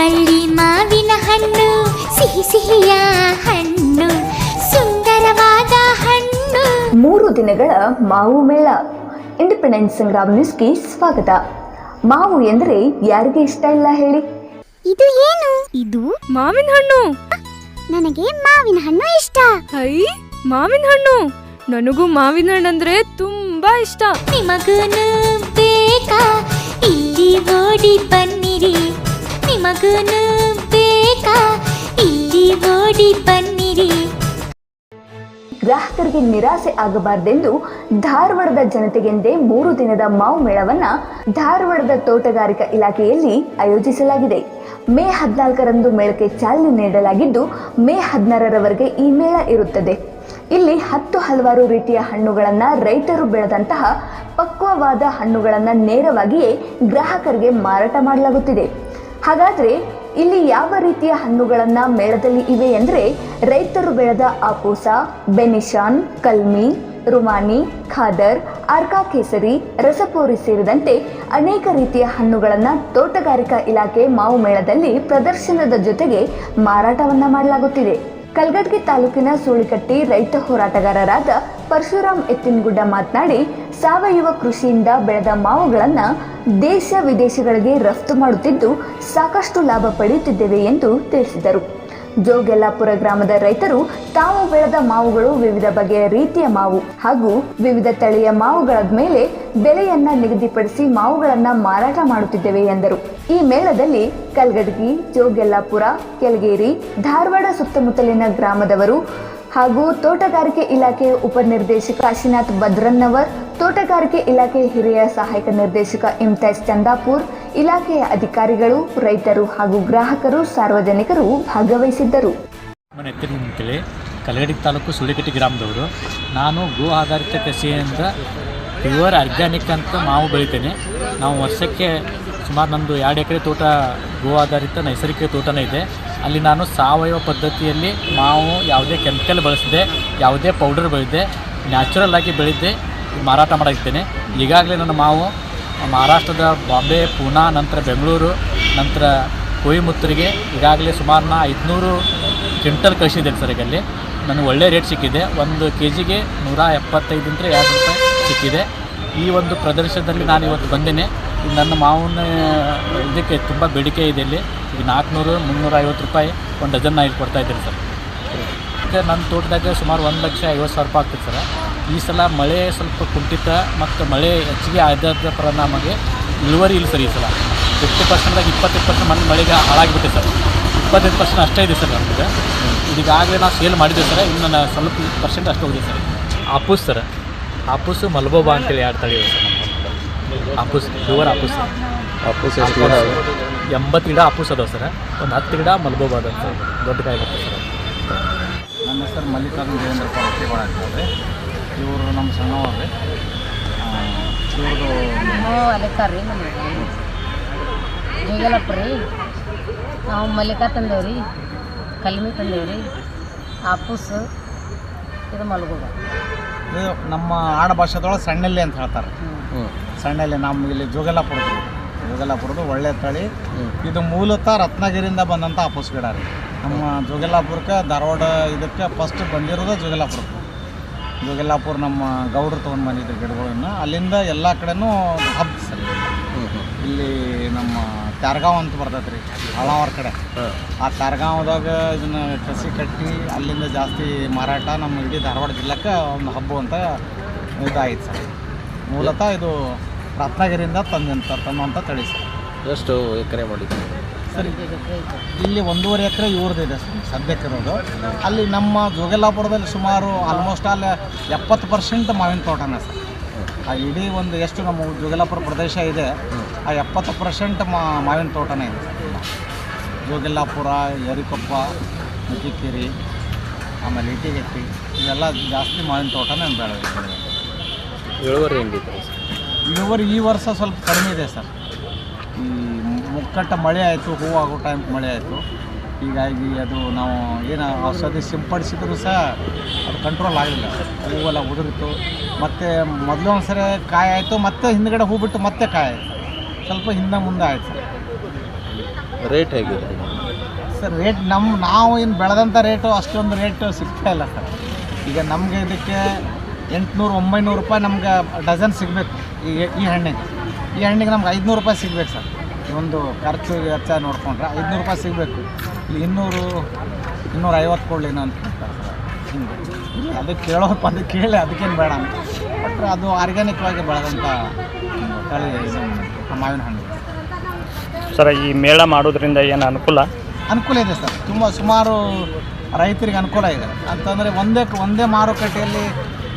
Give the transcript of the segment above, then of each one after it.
ಬಳ್ಳಿ ಮಾವಿನ ಹಣ್ಣು ಸಿಹಿ ಸಿಹಿಯ ಹಣ್ಣು ಸುಂದರವಾದ ಹಣ್ಣು. ಮೂರು ದಿನಗಳ ಮಾವು ಮೇಳ. ಇಂಡಿಪೆಂಡೆನ್ಸ್ ಸಂಗ್ರಾಮ್ ನ್ಯೂಸ್ಗೆ ಸ್ವಾಗತ. ಮಾವು ಎಂದರೆ ಯಾರಿಗೆ ಇಷ್ಟ ಇಲ್ಲ ಹೇಳಿ? ಇದು ಏನು? ಇದು ಮಾವಿನ ಹಣ್ಣು. ನನಗೆ ಮಾವಿನ ಹಣ್ಣು ಇಷ್ಟ. ಐ ಮಾವಿನ ಹಣ್ಣು. ನನಗೂ ಮಾವಿನ ಹಣ್ಣು ಅಂದ್ರೆ ತುಂಬಾ ಇಷ್ಟ. ನಿಮಗೂ ಬೇಕಾ? ಇಲ್ಲಿ ಓಡಿ ಬನ್ನಿರಿ. ನಿಮಗೂನು ಬೇಕಾ ಇಲ್ಲಿ ಓಡಿ ಬನ್ನಿರಿ. ಗ್ರಾಹಕರಿಗೆ ನಿರಾಸೆ ಆಗಬಾರದೆಂದು ಧಾರವಾಡದ ಜನತೆಗೆಂದೇ ಮೂರು ದಿನದ ಮಾವು ಮೇಳವನ್ನ ಧಾರವಾಡದ ತೋಟಗಾರಿಕಾ ಇಲಾಖೆಯಲ್ಲಿ ಆಯೋಜಿಸಲಾಗಿದೆ. ಮೇ ಹದಿನಾಲ್ಕರಂದು ಮೇಳಕ್ಕೆ ಚಾಲನೆ ನೀಡಲಾಗಿದ್ದು, ಮೇ ಹದಿನಾರರವರೆಗೆ ಈ ಮೇಳ ಇರುತ್ತದೆ. ಇಲ್ಲಿ ಹತ್ತು ಹಲವಾರು ರೀತಿಯ ಹಣ್ಣುಗಳನ್ನು ರೈತರು ಬೆಳೆದಂತಹ ಪಕ್ವವಾದ ಹಣ್ಣುಗಳನ್ನು ನೇರವಾಗಿಯೇ ಗ್ರಾಹಕರಿಗೆ ಮಾರಾಟ ಮಾಡಲಾಗುತ್ತಿದೆ. ಹಾಗಾದ್ರೆ ಇಲ್ಲಿ ಯಾವ ರೀತಿಯ ಹಣ್ಣುಗಳನ್ನ ಮೇಳದಲ್ಲಿ ಇವೆ ಅಂದ್ರೆ ರೈತರು ಬೆಳೆದ ಆಪೂಸ, ಬೆನಿಶಾನ್, ಕಲ್ಮಿ, ರುಮಾನಿ, ಖಾದರ್ ಅರ್ಕಾ ಕೇಸರಿ, ರಸಪೋರಿ ಸೇರಿದಂತೆ ಅನೇಕ ರೀತಿಯ ಹಣ್ಣುಗಳನ್ನು ತೋಟಗಾರಿಕಾ ಇಲಾಖೆ ಮಾವು ಮೇಳದಲ್ಲಿ ಪ್ರದರ್ಶನದ ಜೊತೆಗೆ ಮಾರಾಟವನ್ನ ಮಾಡಲಾಗುತ್ತಿದೆ. ಕಲ್ಗಡ್ಗಿ ತಾಲೂಕಿನ ಸೂಳಿಕಟ್ಟಿ ರೈತ ಹೋರಾಟಗಾರರಾದ ಪರಶುರಾಮ್ ಎತ್ತಿನಗುಡ್ಡ ಮಾತನಾಡಿ, ಸಾವಯವ ಕೃಷಿಯಿಂದ ಬೆಳೆದ ಮಾವುಗಳನ್ನು ದೇಶ ವಿದೇಶಗಳಿಗೆ ರಫ್ತು ಮಾಡುತ್ತಿದ್ದು ಸಾಕಷ್ಟು ಲಾಭ ಪಡೆಯುತ್ತಿದ್ದೇವೆ ಎಂದು ತಿಳಿಸಿದರು. ಜೋಗೆಲ್ಲಾಪುರ ಗ್ರಾಮದ ರೈತರು ತಾವು ಬೆಳೆದ ಮಾವುಗಳು ವಿವಿಧ ಬಗೆಯ ರೀತಿಯ ಮಾವು ಹಾಗೂ ವಿವಿಧ ತಳಿಯ ಮಾವುಗಳ ಮೇಲೆ ಬೆಲೆಯನ್ನ ನಿಗದಿಪಡಿಸಿ ಮಾವುಗಳನ್ನ ಮಾರಾಟ ಮಾಡುತ್ತಿದ್ದೇವೆ ಎಂದರು. ಈ ಮೇಳದಲ್ಲಿ ಕಲ್ಗಡ್ಗಿ, ಜೋಗೆಲ್ಲಾಪುರ ಕೆಲ್ಗೇರಿ ಧಾರವಾಡ ಸುತ್ತಮುತ್ತಲಿನ ಗ್ರಾಮದವರು ಹಾಗೂ ತೋಟಗಾರಿಕೆ ಇಲಾಖೆಯ ಉಪನಿರ್ದೇಶಕ ಕಾಶಿನಾಥ್ ಭದ್ರನ್ನವರ್ ತೋಟಗಾರಿಕೆ ಇಲಾಖೆ ಹಿರಿಯ ಸಹಾಯಕ ನಿರ್ದೇಶಕ ಇಮ್ತಾಜ್ ಚಂದಾಪುರ್, ಇಲಾಖೆಯ ಅಧಿಕಾರಿಗಳು, ರೈತರು ಹಾಗೂ ಗ್ರಾಹಕರು ಸಾರ್ವಜನಿಕರು ಭಾಗವಹಿಸಿದ್ದರು. ಕಲಗಡಿ ತಾಲೂಕು ಸುಳಿಕಟ್ಟಿ ಗ್ರಾಮದವರು, ನಾನು ಗೋ ಆಧಾರಿತ ಕೃಷಿಯಿಂದ ಪ್ಯೂರ್ ಆರ್ಗ್ಯಾನಿಕ್ ಅಂತ ಮಾವು ಬೆಳಿತೇನೆ. ನಾವು ವರ್ಷಕ್ಕೆ ಸುಮಾರು ನಮ್ಮದು ಎರಡು ಎಕರೆ ತೋಟ ಗೋ ಆಧಾರಿತ ನೈಸರ್ಗಿಕ ತೋಟನೇ ಇದೆ. ಅಲ್ಲಿ ನಾನು ಸಾವಯವ ಪದ್ಧತಿಯಲ್ಲಿ ಮಾವು ಯಾವುದೇ ಕೆಮಿಕಲ್ ಬಳಸದೆ, ಯಾವುದೇ ಪೌಡರ್ ಬೆಳೆದೆ ನ್ಯಾಚುರಲ್ ಆಗಿ ಬೆಳೆದೆ ಮಾರಾಟ ಮಾಡಿದ್ದೇನೆ ಈಗಾಗಲೇ ನನ್ನ ಮಾವು ಮಹಾರಾಷ್ಟ್ರದ ಬಾಂಬೆ ಪೂನಾ ನಂತರ ಬೆಂಗಳೂರು, ನಂತರ ಕೊಯಿಮುತ್ತೂರಿಗೆ ಈಗಾಗಲೇ ಸುಮಾರು ನಾ ಐದುನೂರು ಕ್ವಿಂಟಲ್ ಕಳಿಸಿದ್ದೇನೆ ಸರ್ ಈಗ ಅಲ್ಲಿ ನನಗೆ ಒಳ್ಳೆ ರೇಟ್ ಸಿಕ್ಕಿದೆ. ಒಂದು ಕೆ ಜಿಗೆ ನೂರ ಎಪ್ಪತ್ತೈದರಿಂದ ಎರಡು ರೂಪಾಯಿ ಸಿಕ್ಕಿದೆ. ಈ ಒಂದು ಪ್ರದರ್ಶನದಲ್ಲಿ ನಾನು ಇವತ್ತು ಬಂದೇನೆ. ನನ್ನ ಮಾವಿನ ಇದಕ್ಕೆ ತುಂಬ ಬೇಡಿಕೆ ಇದೆ ಇಲ್ಲಿ. ಈಗ ನಾಲ್ಕುನೂರು ಮುನ್ನೂರ ಐವತ್ತು ರೂಪಾಯಿ ಒಂದು ಡಜನ್ ನಾ ಇಲ್ಲಿ ಕೊಡ್ತಾ ಇದ್ದೀನಿ ಸರ್. ಮತ್ತು ನನ್ನ ತೋಟದಾಗ ಸುಮಾರು ಒಂದು ಲಕ್ಷ ಐವತ್ತು ಸಾವಿರ ರೂಪಾಯಿ ಆಗ್ತದೆ ಸರ್. ಈ ಸಲ ಮಳೆ ಸ್ವಲ್ಪ ಕುಂಠಿತ ಮತ್ತು ಮಳೆ ಹೆಚ್ಚಿಗೆ ಆದ ಪರಿಣಾಮಗೆ ಇಳುವರಿ ಇಲ್ಲ ಸರ್ ಈ ಸಲ. ಫಿಫ್ಟಿ ಪರ್ಸೆಂಟ್ದಾಗ ಇಪ್ಪತ್ತೈದು ಪರ್ಸೆಂಟ್ ಮನೆ ಮಳೆಗೆ ಹಾಳಾಗಿಬಿಟ್ಟೆ ಸರ್. ಇಪ್ಪತ್ತೈದು ಪರ್ಸೆಂಟ್ ಅಷ್ಟೇ ಇದೆ ಸರ್ ನಮಗೆ ಇದೀಗಾಗಲೇ ನಾವು ಸೇಲ್ ಮಾಡಿದ್ದೆ ಸರ್. ಇನ್ನು ನಾನು ಸ್ವಲ್ಪ ಪರ್ಸೆಂಟ್ ಅಷ್ಟು ಹೋಗಿದೆ ಸರ್. ಆಪೂಸ್ ಸರ್. ಆಪೂಸು ಮಲ್ಬೋಬಾ ಅಂತೇಳಿ ಎರಡು ತಳಿ ಇದೆ ಸರ್ ನಮ್ಮ ಆಪೂಸ್ ಪ್ಯೂವರ್ ಆಪೂಸ್ ಸರ್. ಆಪೂಸ್? ಎಂಬತ್ತು ಗಿಡ ಆಪೂಸ್ ಅದಾವೆ ಸರ್. ಒಂದು ಹತ್ತು ಗಿಡ ಮಲ್ಬೋಬಾ ಅದಾವೆ ಸರ್. ದೊಡ್ಡ ಕಾಯಿ ಬರ್ತದೆ ಸರ್. ನನ್ನ ಹೆಸರು ಮಲ್ಲಿಕಾರ್ಜುನ್ ದೇವೇಂದ್ರಪ್ಪ ರೊಟ್ಟಿಗೋಳ ಅಂತೇಳಿ ಇವರು ನಮ್ಮ ಸಣ್ಣವ್ರಿ. ಇವ್ರದ್ದು ಅಲೆಕಾರ್ರಿ ನಮ್ಮ ಜೋಗಲಪ್ಪ ರೀ ನಾವು ಮಲ್ಲಿಕಾ ತಂದೇವ್ರಿ ಕಲ್ಮಿ ತಂದೇವ್ರಿ ಆಪೂಸ್ ಇದು ಮಲ್ಗೋಬ ಇದು ನಮ್ಮ ಆಡ ಸಣ್ಣಲ್ಲಿ ಸಣ್ಣೆಲ್ಲಿ ಅಂತ ಹೇಳ್ತಾರೆ. ಸಣ್ಣೆಲ್ಲಿ ನಮ್ಮ ಇಲ್ಲಿ ಜೋಗಲಾಪುರದ್ದು. ಜೋಗಲಾಪುರದ್ದು ಒಳ್ಳೆ ತಳಿ. ಇದು ಮೂಲತಃ ರತ್ನಗಿರಿಯಿಂದ ಬಂದಂಥ ಆಪೂಸ್ ಗಿಡ ರೀ. ನಮ್ಮ ಜೋಗಲಾಪುರಕ್ಕೆ ಧಾರವಾಡ ಇದಕ್ಕೆ ಫಸ್ಟ್ ಬಂದಿರೋದು ಜೋಗಲಾಪುರಕ್ಕೆ ಜೋಗಿಲ್ಲಾಪುರ ನಮ್ಮ ಗೌಡ್ರು ತೊಗೊಂಡು ಬಂದಿದ್ರು ಗಿಡಗಳನ್ನ ಅಲ್ಲಿಂದ ಎಲ್ಲ ಕಡೆನೂ ಹಬ್ಬ ಸರ್. ಇಲ್ಲಿ ನಮ್ಮ ತ್ಯಾರ್ಗಾಂವ್ ಅಂತ ಬರ್ತೈತೆ ರೀ ಹಳಾವರ ಕಡೆ ಆ ತ್ಯಾರ್ಗಾಂವ್ದಾಗ ಇದನ್ನ ಕಸಿ ಕಟ್ಟಿ ಅಲ್ಲಿಂದ ಜಾಸ್ತಿ ಮಾರಾಟ ನಮ್ಮ ಇಡೀ ಧಾರವಾಡ ಜಿಲ್ಲೆಗೆ ಒಂದು ಹಬ್ಬ ಅಂತ ಇದಾಯ್ತು ಸರ್. ಮೂಲತಃ ಇದು ರತ್ನಗಿರಿಯಿಂದ ತಂದಂತ ತನ್ನುವಂಥ ತಳಿ ಸರ್. ಎಷ್ಟು ಎಕರೆ ಮಾಡಿದ್ವಿ ಸರಿ. ಇಲ್ಲಿ ಒಂದೂವರೆ ಎಕರೆ ಇವ್ರದ್ದು ಸರ್ ಸದ್ಯಕ್ಕೆ ಇರೋದು. ಅಲ್ಲಿ ನಮ್ಮ ಜೋಗಲಾಪುರದಲ್ಲಿ ಸುಮಾರು ಆಲ್ಮೋಸ್ಟ್ ಆಲ್ ಎಪ್ಪತ್ತು ಪರ್ಸೆಂಟ್ ಮಾವಿನ ತೋಟನೇ ಸರ್. ಆ ಇಡೀ ಒಂದು ಎಷ್ಟು ನಮ್ಮ ಜೋಗಿಲಾಪುರ ಪ್ರದೇಶ ಇದೆ ಆ ಎಪ್ಪತ್ತು ಪರ್ಸೆಂಟ್ ಮಾವಿನ ತೋಟನೇ ಇದೆ. ಜೋಗೆಲ್ಲಾಪುರ ಯರಿಕೊಪ್ಪ ಮುಜಿಕೇರಿ ಆಮೇಲೆ ಇಟಿಗಟ್ಟಿ ಇವೆಲ್ಲ ಜಾಸ್ತಿ ಮಾವಿನ ತೋಟನೇ ಬೆಳೆದಿದೆ ಇಳುವರಿ ಹೆಂಗಿದೆ ಇಳುವರಿ ಈ ವರ್ಷ ಸ್ವಲ್ಪ ಕಡಿಮೆ ಇದೆ ಸರ್. ಮುಕ್ಕಟ್ಟ ಮಳೆ ಆಯಿತು ಹೂವು ಆಗೋ ಟೈಮ್ ಮಳೆ ಆಯಿತು. ಹೀಗಾಗಿ ಅದು ನಾವು ಏನು ಔಷಧಿ ಸಿಂಪಡಿಸಿದ್ರು ಸಹ ಅದು ಕಂಟ್ರೋಲ್ ಆಗಲಿಲ್ಲ ಹೂವೆಲ್ಲ ಉದುರಿತು. ಮತ್ತು ಮೊದಲು ಒಂದು ಸರಿ ಕಾಯಿ ಆಯಿತು ಮತ್ತೆ ಹಿಂದ್ಗಡೆ ಹೂ ಬಿಟ್ಟು ಮತ್ತೆ ಕಾಯಿ ಆಯಿತು. ಸ್ವಲ್ಪ ಹಿಂದೆ ಮುಂದೆ ಆಯಿತು. ರೇಟ್ ಹೇಗಿದೆ ಸರ್ ರೇಟ್ ನಮ್ಮ ನಾವು ಏನು ಬೆಳೆದಂಥ ರೇಟು ಅಷ್ಟೊಂದು ರೇಟು ಸಿಗ್ತಾ ಇಲ್ಲ ಸರ್. ಈಗ ನಮಗೆ ಇದಕ್ಕೆ ಎಂಟುನೂರು ಒಂಬೈನೂರು ರೂಪಾಯಿ ನಮ್ಗೆ ಡಜನ್ ಸಿಗಬೇಕು. ಈ ಈ ಹಣ್ಣಿಗೆ. ಈ ಹಣ್ಣಿಗೆ ನಮ್ಗೆ ಐದುನೂರು ರೂಪಾಯಿ ಸಿಗ್ಬೇಕು ಸರ್. ಒಂದು ಖರ್ಚು ವೆಚ್ಚ ನೋಡಿಕೊಂಡ್ರೆ ಐದುನೂರು ರೂಪಾಯಿ ಸಿಗಬೇಕು. ಇಲ್ಲಿ ಇನ್ನೂರು ಇನ್ನೂರ ಐವತ್ತು ಕೊಡಲಿನ ಅಂತ ಹೇಳ್ತಾರೆ. ಸರ್ ಹಿಂಗೆ ಅದು ಅದಕ್ಕೆ ಕೇಳೋಪ್ಪ ಅದಕ್ಕೆ ಕೇಳಿ ಅದಕ್ಕೇನು ಬೇಡ ಅಂತ. ಬಟ್ ಅದು ಆರ್ಗ್ಯಾನಿಕ್ವಾಗಿ ಬೆಳೆದಂಥ ತಳಿ ಮಾವಿನ ಹಣ್ಣು. ಸರ್ ಈ ಮೇಳ ಮಾಡೋದ್ರಿಂದ ಏನು ಅನುಕೂಲ? ಅನುಕೂಲ ಇದೆ ಸರ್. ತುಂಬ ಸುಮಾರು ರೈತರಿಗೆ ಅನುಕೂಲ ಇದೆ. ಅಂತಂದರೆ ಒಂದೇ ಒಂದೇ ಮಾರುಕಟ್ಟೆಯಲ್ಲಿ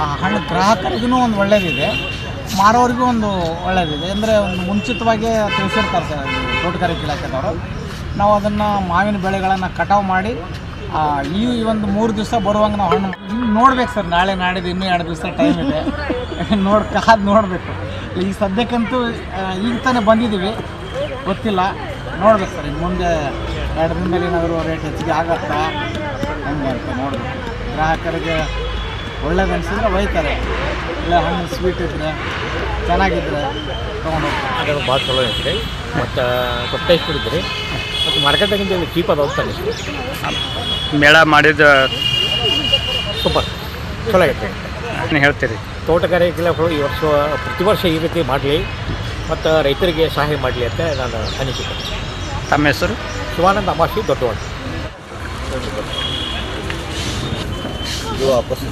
ಆ ಹಣ್ಣು ಗ್ರಾಹಕರಿಗೂ ಒಂದು ಒಳ್ಳೆಯದಿದೆ ಮಾರೋರಿಗೂ ಒಂದು ಒಳ್ಳೆಯದಿದೆ ಅಂದರೆ ಒಂದು ಮುಂಚಿತವಾಗಿ ತಿಳಿಸಿರ್ತಾರೆ ಸರ್ ತೋಟಗಾರಿಕೆ ಇಲಾಖೆದವರು. ನಾವು ಅದನ್ನು ಮಾವಿನ ಬೆಳೆಗಳನ್ನು ಕಟಾವು ಮಾಡಿ ಈ ಒಂದು ಮೂರು ದಿವಸ ಬರುವಂಗೆ ನಾವು ಹಣ್ಣು ನೋಡ್ಬೇಕು ಸರ್. ನಾಳೆ ನಾಡಿದ್ದು ಇನ್ನೂ ಎರಡು ದಿವಸ ಟೈಮ್ ಇದೆ. ನೋಡಿ, ಕಾದು ನೋಡಬೇಕು. ಈಗ ಸದ್ಯಕ್ಕಂತೂ ಈಗ ತಾನೇ ಬಂದಿದ್ದೀವಿ. ಗೊತ್ತಿಲ್ಲ. ನೋಡ್ಬೇಕು ಸರ್ ಇನ್ನು ಮುಂದೆ ಎರಡು ದಿನದಲ್ಲಿ ಏನಾದರೂ ರೇಟ್ ಹೆಚ್ಚಿಗೆ ಆಗತ್ತಾ? ಹಂಗೆ ಅಂತ ನೋಡಬೇಕು. ಗ್ರಾಹಕರಿಗೆ ಒಳ್ಳೇದು ಒಯ್ತಾರೆ. ಇಲ್ಲ ಹಣ್ಣು ಸ್ವೀಟ್ ಇದ್ರೆ ಚೆನ್ನಾಗಿದ್ರೆ ತೊಗೊಂಡು ಭಾಳ ಚಲೋ ಐತ್ರಿ. ಮತ್ತು ಕೊಟ್ಟೆ ಬಿಡಿದ್ರಿ ಮತ್ತು ಮಾರ್ಕೆಟಿಂದ ಇಲ್ಲಿ ಚೀಪ್ ಅದು ಹೋಗ್ತಾನೆ ಮೇಳ ಮಾಡಿದ ಸೂಪರ್. ಚಲೋ ಆಗೈತೆ ಏನು ಹೇಳ್ತೀರಿ. ತೋಟಗಾರಿಕೆ ಇಲಾಖೆಗಳು ಈ ವರ್ಷ ಪ್ರತಿ ವರ್ಷ ಈ ರೀತಿ ಮಾಡಲಿ. ಮತ್ತು ರೈತರಿಗೆ ಸಹಾಯ ಮಾಡಲಿ ಅಂತ ನಾನು ಅನಿಸಿಕೆ ತಮ್ಮ ಹೆಸರು? ಶಿವಾನಂದ ಅಮಾಶಿ ದೊಡ್ಡವಾಡ ಇದು ವಾಪಸ್.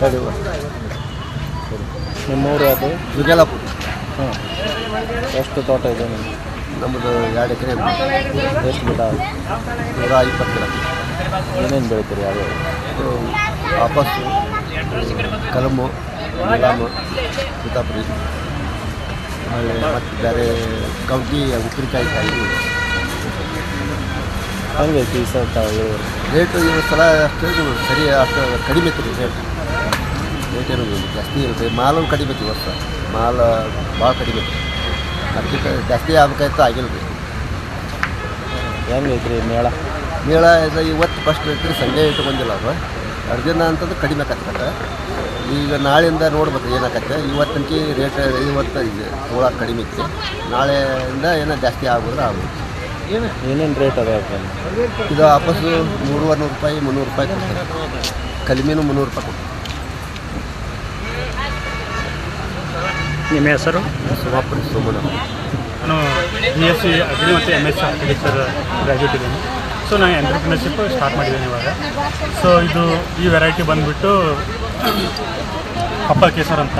ಸರಿ. ನಿಮ್ಮೂರು ಅದು? ವಿಜಯಲಾಪುರ ಹಾಂ. ಎಷ್ಟು ತೋಟ ಇದೆ ನಿಮ್ಮದು ನಮ್ಮದು ಎರಡು ಎಕರೆ ಎಷ್ಟು ಗಿಡ? ನೂರ ಇಪ್ಪತ್ತು ಗಿಡ. ಏನೇನು ಬೆಳಿತೀರಿ ಯಾವ ಇದು ವಾಪಸ್ಸು ಕಲಂಬು ಗುಲಾಮು ಸೀತಾಪುರಿ. ಆಮೇಲೆ ಮತ್ತು ಬೇರೆ ಕೌಟಿ ಉಪ್ಪಿನಕಾಯಿ ಕಾಯಿ. ಹಂಗೈತಿ ಈ ಸಲ ತಾವು ಇಳುವರಿ ರೇಟು ಈ ಸಲ ಅಷ್ಟು ಸರಿ ಅಷ್ಟು ಕಡಿಮೆ ಐತಿ ರೇಟ್ ರೇಟ್ ಇರೋದು ಜಾಸ್ತಿ ಇರುತ್ತೆ. ಮಾಲು ಕಡಿಮೆ ಈ ವರ್ಷ. ಮಾಲು ಭಾಳ ಕಡಿಮೆ ಅದಕ್ಕೆ ಜಾಸ್ತಿ ಆಗ್ಬೇಕಾಯ್ತು ಆಗಿಲ್ಲ ರೀ ಹೆಂಗೈತ್ರಿ ಮೇಳ? ಮೇಳ ಇದು ಇವತ್ತು ಫಸ್ಟ್ ಸಂಜೆ ಇಟ್ಟು ಇಟ್ಕೊಂಡಿಲ್ಲ ಅದು. ಎರಡು ದಿನ ಅಂತಂದ್ರೆ ಕಡಿಮೆ ಆಕತ್ತೆ ಈಗ ನಾಳೆಯಿಂದ ನೋಡ್ಬೇಕು ಏನಾಕತ್ತೆ ಇವತ್ತಂಕಿ ರೇಟ್ ಇವತ್ತು ಇದೆ ತೋಳ ಕಡಿಮೆ ಇತ್ತು. ನಾಳೆಯಿಂದ ಏನೋ ಜಾಸ್ತಿ ಆಗೋದ್ರೆ ಆಗ್ಬೋದು ಏನೇನು ರೇಟ್ ಅದ ಇದು ವಾಪಸ್ಸು ಮೂರುವರೆ ನೂರು ರೂಪಾಯಿ ಮುನ್ನೂರು ರೂಪಾಯಿ ಕೊಡ್ತಾರೆ. ಕಲಿಮೀನು ಮುನ್ನೂರು ರೂಪಾಯಿ ಕೊಡ್ತಾರೆ. ನಿಮ್ಮ ಹೆಸರು? ಸುಮಾಪುರ ಸುಮನ ನಾನು ಬಿ ಎಸ್ ಸಿ ಅಗ್ರಿ ಮತ್ತು M S C architecture graduate ಇದ್ದೀನಿ. ಸೊ ನಾನು ಎಂಟರ್ಪ್ರಿನರ್ಶಿಪ್ ಸ್ಟಾರ್ಟ್ ಮಾಡಿದ್ದೀನಿ ಇವಾಗ. ಸೊ ಇದು ಈ ವೆರೈಟಿ ಬಂದುಬಿಟ್ಟು ಪಪ್ಪ ಕೇಸರ್ ಅಂತ.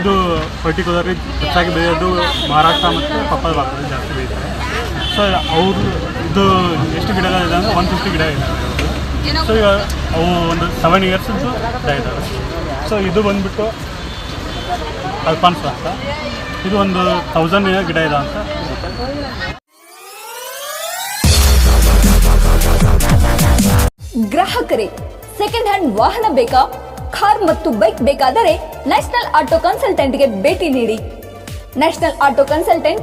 ಇದು ಪರ್ಟಿಕ್ಯುಲರ್ಲಿ ಹೆಚ್ಚಾಗಿ ಬೆಳೆಯೋದು ಮಹಾರಾಷ್ಟ್ರ ಮತ್ತು ಪಪ್ಪಲ್ ಭಾಗದಲ್ಲಿ ಜಾಸ್ತಿ ಬೆಳೀತಾರೆ. ಸೊ ಅವರು ಇದು ಎಷ್ಟು ಗಿಡಗಳಿದೆ ಅಂದರೆ ಒನ್ ಫಿಫ್ಟಿ ಗಿಡ ಇದೆ. ಸೊ ಇವಾಗ ಅವು ಒಂದು ಸೆವೆನ್ ಇಯರ್ಸ್ ಗಿಡ ಇದ್ದಾವೆ ಸೊ ಇದು ಬಂದುಬಿಟ್ಟು ಅಲ್ಪಾನ್ಸ ಅಂತ. ಇದು ಒಂದು ತೌಸಂಡ್ ಗಿಡ ಇದೆ ಅಂತ. ಗ್ರಾಹಕರೇ ಸೆಕೆಂಡ್ ಹ್ಯಾಂಡ್ ವಾಹನ ಬೇಕಾ? ಕಾರ್ ಮತ್ತು ಬೈಕ್ ಬೇಕಾದರೆ ನ್ಯಾಷನಲ್ ಆಟೋ ಕನ್ಸಲ್ಟೆಂಟ್ಗೆ ಭೇಟಿ ನೀಡಿ. National auto consultant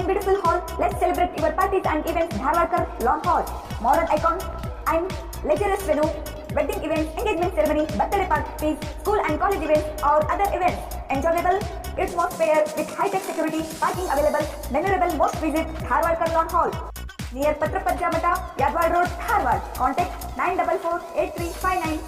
And beautiful hall. Let's celebrate your parties and events. Dharwarkar Lawn Hall, modern icon and luxurious venue, wedding events, engagement ceremony, birthday parties, school and college events, or other events. Enjoyable atmosphere with high-tech security, parking available, memorable most visit Dharwarkar Lawn Hall. Near Patrapajja Mata, Yadwad Road, Dharwad. Contact 944 8359